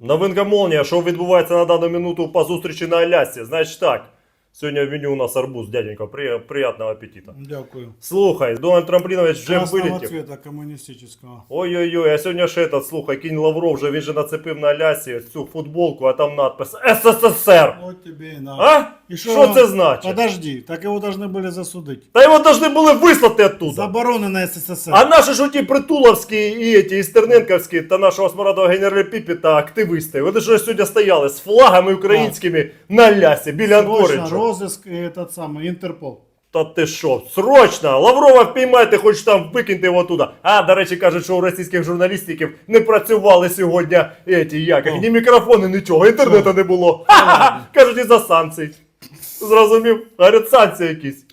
Новинка Молнія, що відбувається на дану минуту по зустрічі на Алясці. Значить так, сьогодні в меню у нас арбуз, дяденька, при, приятного аппетита. Дякую. Слухай, Дональд Трамплінович вже вилетів. цвета комуністичного. Ой-ой-ой, а сьогодні ще этот, слухай, кінь Лавров вже, він же нацепив на Алясі цю футболку, а там надпис СССР. Вот тебе і на. А? І Що це значить? Подожди, так его должны были засудить. Та його должны були вислати оттуда. Забороны на СССР. А наші ж ті притуловські і ті, і Стерненковські та нашого смарадового генерала Піпі та активісти, вони ж сьогодні стояли з флагами українськими на лясі біля Срочно Анкорича. розыск и этот самый Интерпол. Та ти що, срочно! Лаврова впіймайте, хоч там викиньте його туди. А, до речі, кажуть, що у російських журналістиків не працювали сьогодні еті, як, їх, О. ні мікрофони, нічого, інтернету не було. Ха-ха! Кажуть, із-за санкцій. Зрозумів? Говорять, якісь.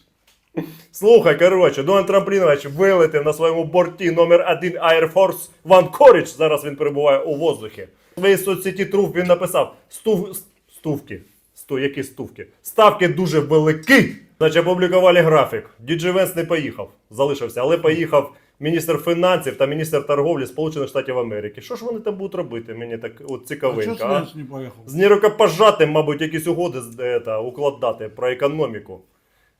Слухай, коротше, Дональд Трамплінович вилетів на своєму борті номер 1 Air Force One Courage. Зараз він перебуває у воздухі. В своїй соцсеті Труф він написав стув... стувки. Сто, які стувки? Ставки дуже великі. Значить, опублікували графік. Діджей Венс не поїхав, залишився, але поїхав міністр фінансів та міністр торговлі Сполучених Штатів Америки. Що ж вони там будуть робити? Мені так от А цікавенько. а? Поехал? З нерукопожатим, мабуть, якісь угоди з- е, укладати про економіку.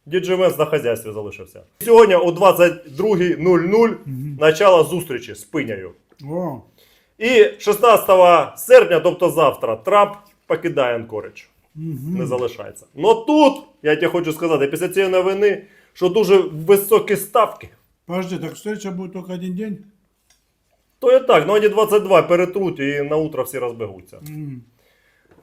Діджей Венс на хазяйстві залишився. Сьогодні о 22.00 начало зустрічі з пиняю. О, І 16 серпня, тобто завтра, Трамп покидає Анкоридж. Не залишається. Но тут, я тебе хочу сказати, після цієї новини, що дуже високі ставки. Подожди, так встреча будет только один день? То і так, ну вони 22 перетруть і на утро всі розбегуться. М.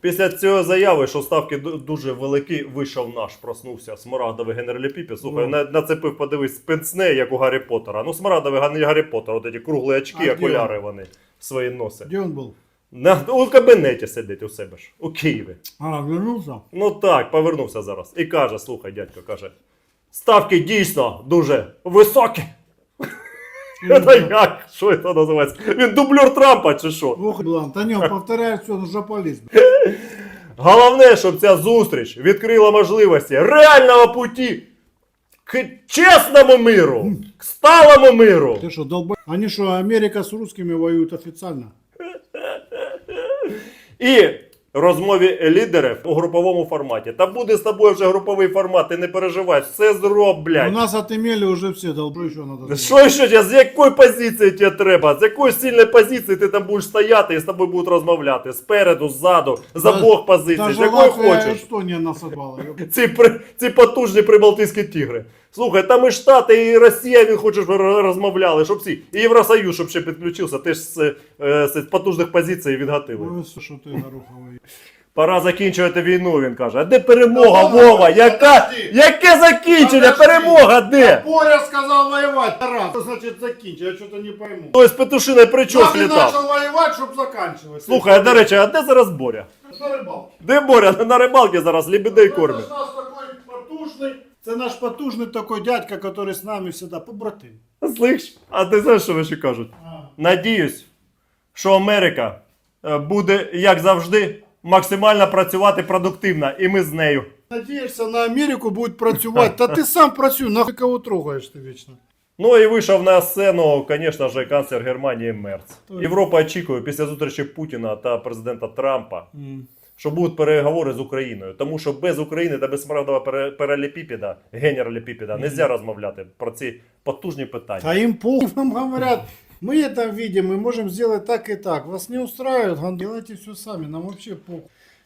Після цього заяви, що ставки ду- дуже великі, вийшов наш, проснувся смарагдовий генералі Піпі. Слухай, Ну. на- нацепив, подивись, пенсне, як у Гаррі Поттера. Ну, смарагдовий Га- Гаррі Поттер, от ці круглі очки, А окуляри вони свої носять. Где он был? На, у кабінеті сидить у себе ж, у Києві. А, вернулся? Ну так, повернувся зараз. І каже: слухай, дядько, каже, ставки дійсно дуже високі. Це як? Що це називається? Він дублер Трампа чи що? Ох, Блан, та не, повторяю все, ну жополист. Головне, щоб ця зустріч відкрила можливості реального путі к чесному миру, к сталому миру. Ты что, долбой? Они что, Америка с русскими воюют официально? І розмові лідерів у груповому форматі. Та буде з тобою вже груповий формат, ти не переживай, все У зроблять. нас отымели уже все, долбой, еще надо. Що ще тебе? з якої позиції тебе треба? З якої сильної позиції ти там будеш стояти і з тобою будуть розмовляти? Спереду, ззаду, з обох позицій, з Даже якої Латвия хочеш. Эстония нас отбала. ёп. Ці, при- ці потужні прибалтійські тігри. Слухай, там і Штати, і Росія, він хоче, щоб р- розмовляли, щоб всі. І Євросоюз, щоб ще підключився, теж з, е, з потужних позицій відгатили. Ой, что ты, Гороховый. Пора закінчувати війну, він каже. А де перемога, Та Вова? ладно, Яка, подожди. яке закінчення? Подожди. Перемога де? Боря сказал воевать, таран. Что значит закинь? Я что-то не пойму. Той з петушиної прически Ты літав. начал воевать, чтобы заканчивать. Слухай, а до речі, а де зараз Боря? на рыбалке. Де Боря? На рибалці зараз лебедей Это кормить. ж наш такой потужный. Это наш потужный такой дядька, который с нами всегда побратим. Слышь, а ти знаєш, що ви ще кажуть? А. Надіюсь, що Америка е, буде, як завжди, максимально працювати продуктивно, і ми з нею. Надеешься на Америку будет працювать. Да ты сам працюй, нахуй кого трогаешь ты вечно. Ну і вийшов на сцену, звісно ж, канцлер Германії Мерц. Той. Європа очікує після зустрічі Путіна та президента Трампа, що будуть переговори з Україною. Тому що без України та без смарагдового пере- перелепіпіда, генералепіпіда, не можна розмовляти про ці потужні питання. А им похуй, нам говорят, мы это видим, мы можем сделать так и так. Вас не устраивает, ган- делайте все сами, нам вообще похуй.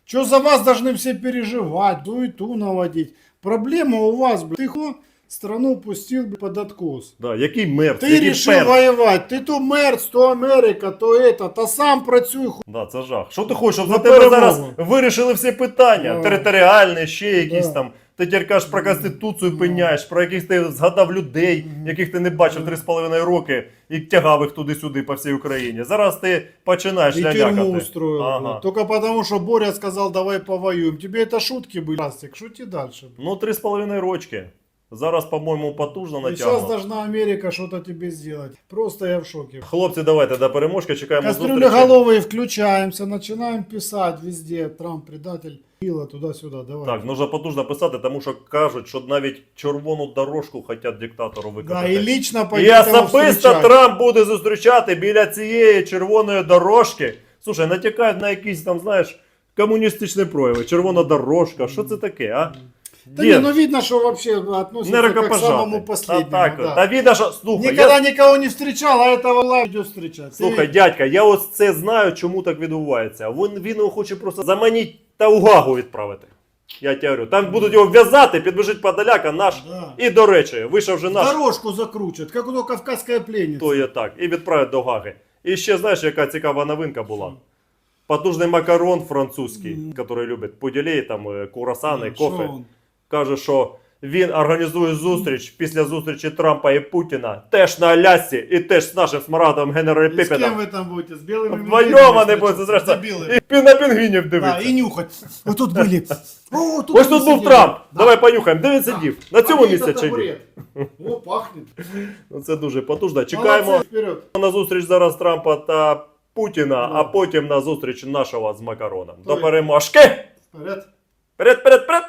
Что за вас должны все переживать, дуету наводить? Проблема у вас, блядь. Ты хо страну пустил блядь, под откос. Да, який мерц, Ты який решил перц. воевать, ты то Мерц, то Америка, то это, то сам працюй, ху... Да, це жах. Що ти хочеш, щоб За за тебе перемогу. зараз вирішили всі питання? Да. Територіальні, ще якісь Да. там. Ти тепер кажеш про конституцію пеняєш, про яких ти згадав людей, яких ти не бачив 3,5 роки і тягав їх туди-сюди по всій Україні. Зараз ти починаєш и лялякати. тюрьму устроил. Ага. блядь. Только потому, что Боря сказал, давай повоюем. Тебе это шутки были, Растик, шути дальше. блядь. Ну, 3,5 рочки. Зараз, по-моєму, потужно сейчас натягнуто. должна Америка что-то тебе сделать. Просто я в шоке. Хлопці, давайте до переможки, чекаємо зустрічі. Кастрюлеголовые включаемся, начинаем писать везде. Трамп предатель. Пила туда-сюда, давай. Так, нужно потужно писати, тому що кажуть, що навіть червону дорожку хочуть диктатору да, викопати. и лично І его особисто встречать. Трамп буде зустрічати біля цієї червоної дорожки Слушай, натякають на якісь там, знаєш, комуністичні прояви, червона дорожка, що це таке, а? Да не, ну видно, что вообще относится к самому Та последнему. так, да. та видно, що, слухай, Никогда я, никого не встречал, а этого лайв идет встречать. слухай, дядька, я ось це знаю, чому так відбувається. Він, він його хоче просто заманити та угагу відправити. Я тебе говорю, там будуть його в'язати, підбіжить подаляка наш. Да. І до речі, вийшов вже наш, Дорожку закрутят, как у того кавказская пленница. то є так, і відправить до Гаги. І ще знаєш, яка цікава новинка була. Потужний макарон французький, який любить поділей, там е, курасани, кофе что он? каже, що він організує зустріч після зустрічі Трампа і Путіна теж на Алясці і теж з нашим смарадом Генералом И с кем Піпеном. вы там будете? С белыми Вдвоєм вони медведями, будуть зрештою. Дебилы. І пі- на пінгвінів Да, дивитися. и нюхать. Вот тут были. О, тут Ось они тут був сидели. Трамп. Да. Давай понюхаємо. Де він Да. сидів? На цьому А где місці этот чи ні? табурет? О, пахнет. Ну, Це дуже потужно. Чекаємо Молодцы, вперед. на зустріч зараз Трампа та Путіна, Ну. а потім на зустріч нашого з макароном. До Ой. переможки! Вперед. Вперед, вперед, вперед!